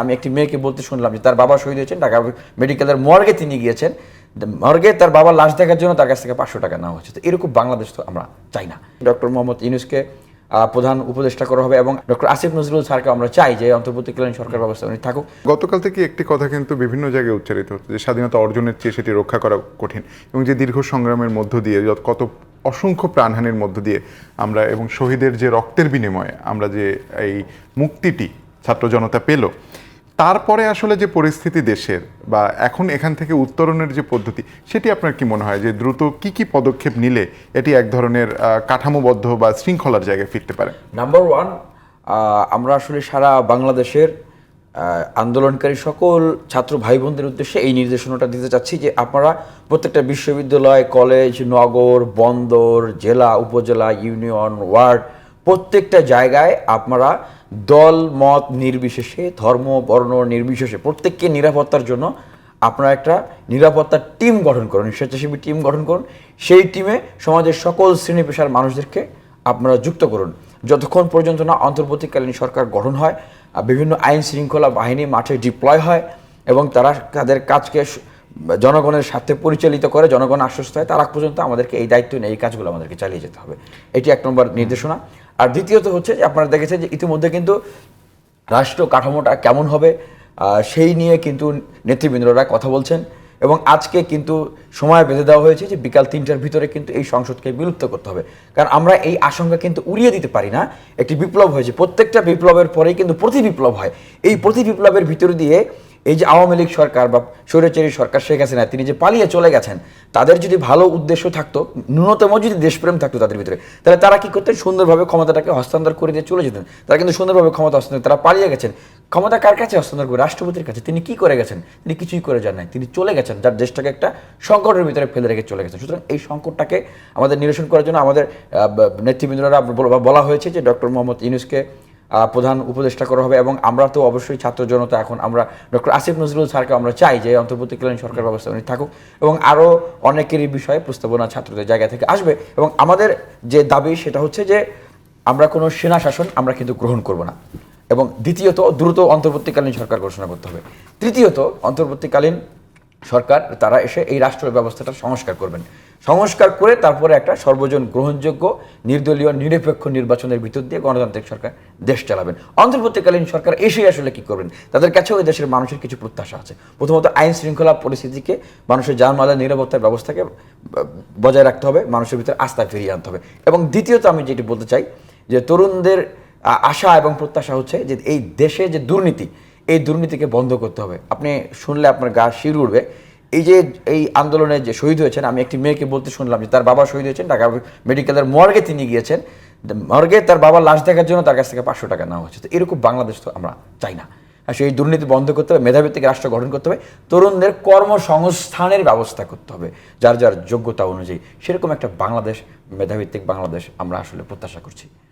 আমি একটি মেয়েকে বলতে শুনলাম যে তার বাবা শহীদ হয়েছেন, ঢাকা মেডিকেলের মর্গে তিনি গিয়েছেন। মর্গে তার বাবার লাশ দেখার জন্য তার কাছ থেকে পাঁচশো টাকা নেওয়া হচ্ছে তো এরকম বাংলাদেশ তো আমরা চাই না। ডক্টর মোহাম্মদ ইউনুসকে প্রধান উপদেষ্টা করা হবে এবং ডক্টর আসিফ নজরুল স্যারকে আমরা চাই যে অন্তর্বর্তীকালীন সরকার ব্যবস্থা উনি থাকুক। গতকাল থেকে একটি কথা কিন্তু বিভিন্ন জায়গায় উচ্চারিত হচ্ছে যে স্বাধীনতা অর্জনের চেয়ে সেটি রক্ষা করা কঠিন এবং যে দীর্ঘ সংগ্রামের মধ্য দিয়ে কত অসংখ্য প্রাণহানির মধ্য দিয়ে আমরা এবং শহীদের যে রক্তের বিনিময়ে আমরা যে এই মুক্তিটি ছাত্র জনতা পেল তারপরে আসলে যে পরিস্থিতি দেশের বা এখন এখান থেকে উত্তরণের যে পদ্ধতি, সেটি আপনার কি মনে হয় যে দ্রুত কি কি পদক্ষেপ নিলে এটি এক ধরনের কাঠামোবদ্ধ বা শৃঙ্খলার জায়গায় ফিরতে পারে? নাম্বার ওয়ান আমরা আসলে সারা বাংলাদেশের আন্দোলনকারী সকল ছাত্র ভাই বোনদের উদ্দেশ্যে এই নির্দেশনাটা দিতে চাচ্ছি যে আপনারা প্রত্যেকটা বিশ্ববিদ্যালয়, কলেজ, নগর, বন্দর, জেলা, উপজেলা, ইউনিয়ন, ওয়ার্ড প্রত্যেকটা জায়গায় আপনারা দল, মত নির্বিশেষে, ধর্ম, বর্ণ নির্বিশেষে প্রত্যেককে নিরাপত্তার জন্য আপনারা একটা নিরাপত্তার টিম গঠন করুন, স্বেচ্ছাসেবী টিম গঠন করুন। সেই টিমে সমাজের সকল শ্রেণি পেশার মানুষদেরকে আপনারা যুক্ত করুন। যতক্ষণ পর্যন্ত না অন্তর্বর্তীকালীন সরকার গঠন হয় বিভিন্ন আইন শৃঙ্খলা বাহিনী মাঠে ডিপ্লয় হয় এবং তারা তাদের কাজকে জনগণের স্বার্থে পরিচালিত করে, জনগণ আশ্বস্ত হয়, তার আগ পর্যন্ত আমাদেরকে এই দায়িত্ব নিয়ে এই কাজগুলো আমাদেরকে চালিয়ে যেতে হবে। এটি এক নম্বর নির্দেশনা। আর দ্বিতীয়ত হচ্ছে যে আপনারা দেখেছেন যে ইতিমধ্যে কিন্তু রাষ্ট্র কাঠামোটা কেমন হবে সেই নিয়ে কিন্তু নেতৃবৃন্দরা কথা বলছেন এবং আজকে কিন্তু সময় বেঁধে দেওয়া হয়েছে যে বিকাল তিনটার ভিতরে কিন্তু এই সংসদকে বিলুপ্ত করতে হবে। কারণ আমরা এই আশঙ্কা কিন্তু উড়িয়ে দিতে পারি না, একটি বিপ্লব হয়েছে, প্রত্যেকটা বিপ্লবের পরেই কিন্তু প্রতি বিপ্লব হয়। এই প্রতি বিপ্লবের ভিতর দিয়ে এই যে আওয়ামী লীগ সরকার বা স্বৈরাচারী সরকার শেখ হাসিনা, তিনি যে পালিয়ে চলে গেছেন, তাদের যদি ভালো উদ্দেশ্য থাকতো, ন্যূনতম যদি দেশপ্রেম থাকতো তাদের ভিতরে, তাহলে তারা কি করতেন? সুন্দরভাবে ক্ষমতাটাকে হস্তান্তর করে দিয়ে চলে যেতেন। তারা কিন্তু সুন্দরভাবে ক্ষমতা হস্তান্তর তারা পালিয়ে গেছেন। ক্ষমতা কার কাছে হস্তান্তর করে রাষ্ট্রপতির কাছে। তিনি কি করে গেছেন? তিনি কিছুই করে যান নাই। তিনি চলে গেছেন, যার দেশটাকে একটা সংকটের ভিতরে ফেলে রেখে চলে গেছেন। সুতরাং এই সংকটটাকে আমাদের নিরসন করার জন্য আমাদের নেতৃবৃন্দরা বলা হয়েছে যে ডক্টর মোহাম্মদ ইউনুসকে প্রধান উপদেষ্টা করা হবে এবং আমরা তো অবশ্যই ছাত্র জনতা এখন আমরা ডক্টর আসিফ নজরুল স্যারকে আমরা চাই যে অন্তর্বর্তীকালীন সরকার ব্যবস্থা উনি থাকুক এবং আরও অনেকেরই বিষয়ে প্রস্তাবনা ছাত্রদের জায়গা থেকে আসবে এবং আমাদের যে দাবি সেটা হচ্ছে যে আমরা কোনো সেনা শাসন আমরা কিন্তু গ্রহণ করব না। এবং দ্বিতীয়ত দ্রুত অন্তর্বর্তীকালীন সরকার ঘোষণা করতে হবে। তৃতীয়ত অন্তর্বর্তীকালীন সরকার, তারা এসে এই রাষ্ট্র ব্যবস্থাটা সংস্কার করবেন। সংস্কার করে তারপরে একটা সর্বজন গ্রহণযোগ্য, নির্দলীয়, নিরপেক্ষ নির্বাচনের ভিতর দিয়ে গণতান্ত্রিক সরকার দেশ চালাবেন। অন্তর্বর্তীকালীন সরকার এসে আসলে কি করবেন? তাদের কাছেও এই দেশের মানুষের কিছু প্রত্যাশা আছে। প্রথমত আইন শৃঙ্খলা পরিস্থিতিকে মানুষের জানমালের নিরাপত্তার ব্যবস্থাকে বজায় রাখতে হবে, মানুষের ভিতরে আস্থা ফিরিয়ে আনতে হবে। এবং দ্বিতীয়ত আমি যেটি বলতে চাই, যে তরুণদের আশা এবং প্রত্যাশা হচ্ছে যে এই দেশে যে দুর্নীতি এই দুর্নীতিকে বন্ধ করতে হবে। আপনি শুনলে আপনার গা শির উঠবে। এই যে, এই আন্দোলনে যে শহীদ হয়েছেন, আমি একটি মেয়েকে বলতে শুনলাম যে তার বাবা শহীদ হয়েছেন, ঢাকা মেডিকেলের মর্গে তিনি গিয়েছেন। মর্গে তার বাবার লাশ দেখার জন্য তার কাছ থেকে পাঁচশো টাকা নেওয়া হচ্ছে। তো এরকম বাংলাদেশ তো আমরা চাই না। আর সেই দুর্নীতি বন্ধ করতে হবে মেধাভিত্তিক রাষ্ট্র গঠন করতে হবে, তরুণদের কর্মসংস্থানের ব্যবস্থা করতে হবে, যার যার যোগ্যতা অনুযায়ী। সেরকম একটা বাংলাদেশ, মেধাভিত্তিক বাংলাদেশ আমরা আসলে প্রত্যাশা করছি।